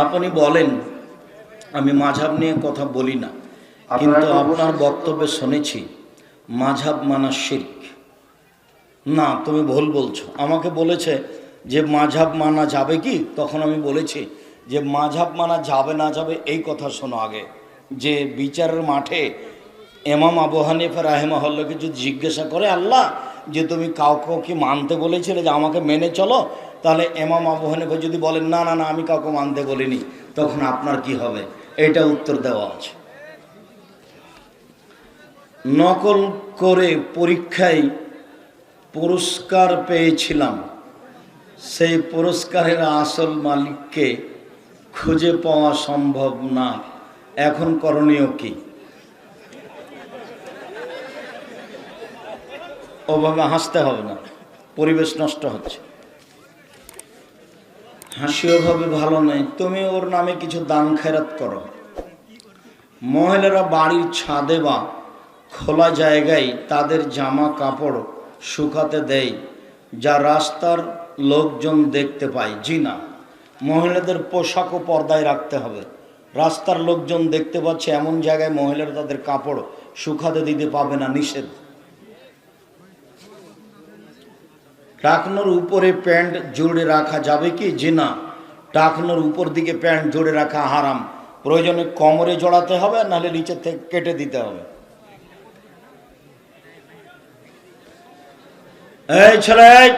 আপনি বলেন আমি মাঝাব নিয়ে কথা বলি না কিন্তু আপনার বক্তব্যে শুনেছি মাঝাব মানা শির্ক। না তুমি ভুল বলছো। আমাকে বলেছে যে মাঝাব মানা যাবে কি? তখন আমি বলেছি যে মাঝাব মানা যাবে না যাবে এই কথা শোনো আগে। যে বিচারের মাঠে এমাম আবু হানিফা রাহেমাহল্লাকে যদি জিজ্ঞাসা করে আল্লাহ যে তুমি কাউকে কি মানতে বলেছিলে যে আমাকে মেনে চলো? তাহলে এমাম আবু হানিফা যদি বলেন, না না না, আমি কাউকে মানতে বলিনি, তখন আপনার কি হবে? এটা উত্তর দেওয়া আছে। নকল করে পরীক্ষায় পুরস্কার পেয়েছিলাম। সেই পুরস্কারের আসল মালিককে খুঁজে পাওয়া সম্ভব না। এখন করণীয় কি? ওভাবে হাসতে হবে না। পরিবেশ নষ্ট হচ্ছে। হাসি ওভাবে ভালো নয়। তুমি ওর নামে কিছু দান খেরাত করো। মহিলারা বাড়ির ছাদে বা খোলা জায়গায় তাদের জামা কাপড় শুকাতে দেয়, যা রাস্তার লোকজন দেখতে পায়। জি না, মহিলাদের পোশাকও পর্দায় রাখতে হবে। রাস্তার লোকজন দেখতে পাচ্ছে এমন জায়গায় মহিলারা তাদের কাপড় শুকাতে দিতে পাবে না, নিষেধ। টাকনোর উপরে প্যান্ট জোড়ে রাখা যাবে কি? যে না। টাকনোর উপর দিকে প্যান্ট জোড়ে রাখা হারাম। প্রয়োজনে কোমরে জড়াতে হবে, নাহলে নিচে থেকে কেটে দিতে হবে। এই ছেলে,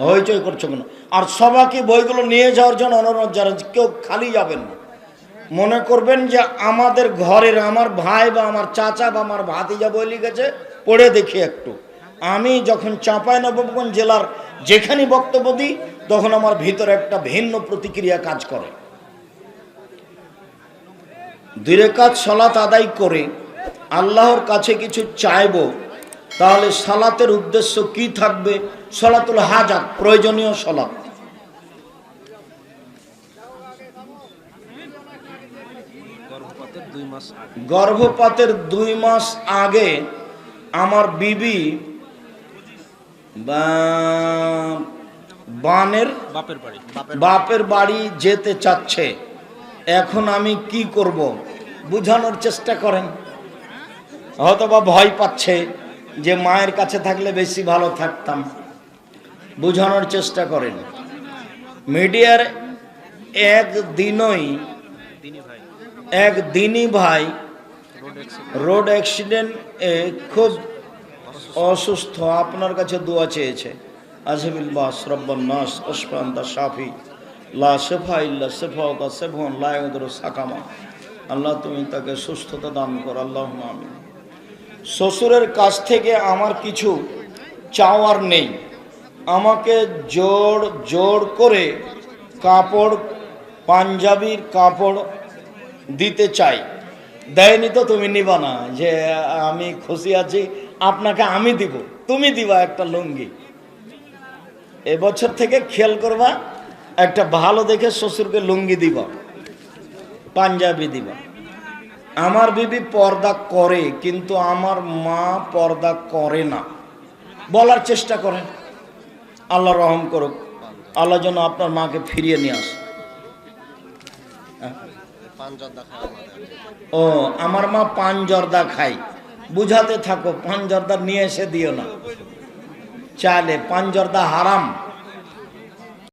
হইচই করছ কেন? আর সবাইকে বইগুলো নিয়ে যাওয়ার জন্য অনুরোধ যারা কেউ খালি যাবেন না। মনে করবেন যে আমাদের ঘরের আমার ভাই বা আমার চাচা বা আমার ভাতিজা বই লিখেছে, পড়ে দেখি একটু। আমি যখন চাঁপাই নবাবগঞ্জ জেলার যেখানে বক্তব্য দিই, তখন আমার ভিতরে একটা ভিন্ন প্রতিক্রিয়া কাজ করে। দুই কাজ সলাত আদায় করে আল্লাহর কাছে কিছু চাইব, তাহলে সালাতের উদ্দেশ্য কি থাকবে? সলাতুল হাজাত, প্রয়োজনীয় সলাত। গর্ভপাতের দুই মাস আগে আমার বিবি বানের বাপের বাড়ি। বাপের বাড়ি। যেতে চাচ্ছে। এখন আমি কি করব? বুঝানোর চেষ্টা করেন। হয়তো বা ভয় পাচ্ছে যে মায়ের কাছে থাকলে বেশি ভালো থাকতাম। বুঝানোর চেষ্টা করেন। মিডিয়ার একদিনই একদিনই ভাই। রোড অ্যাক্সিডেন্ট খুব অসুস্থ, আপনার কাছে দোয়া চেয়েছে। আজমিল বাস, রব্বান নাস ওসফান্দা শাফি। লা শেফা ইল্লা শেফাউকা সেফন লায়দর আল্লাহ, তুমি তাকে সুস্থতা দান কর আল্লাহ আমি শ্বশুরের কাছ থেকে আমার কিছু চাওয়ার নেই। আমাকে জোর জোর করে কাপড়, পাঞ্জাবির কাপড় দিতে চাই। দেয়নি তো তুমি নিবা না। যে আমি খুশি আছি, আপনাকে আমি দিব। তুমি দিবা একটা লুঙ্গি। এবছর থেকে খেয়াল করবা, একটা ভালো দেখে শ্বশুরকে লুঙ্গি দিবা, পাঞ্জাবি দিবা। আমার বিবি পর্দা করে, কিন্তু আমার মা পর্দা করে না। বলার চেষ্টা করেন। আল্লাহ রহম করুক। আল্লাহ যেন আপনার মাকে ফিরিয়ে নিয়ে আসে। ও, আমার মা পান জর্দা খাই বুঝাতে থাকো পান জর্দা নিয়ে এসে দিও না। চালে পান জর্দা হারাম।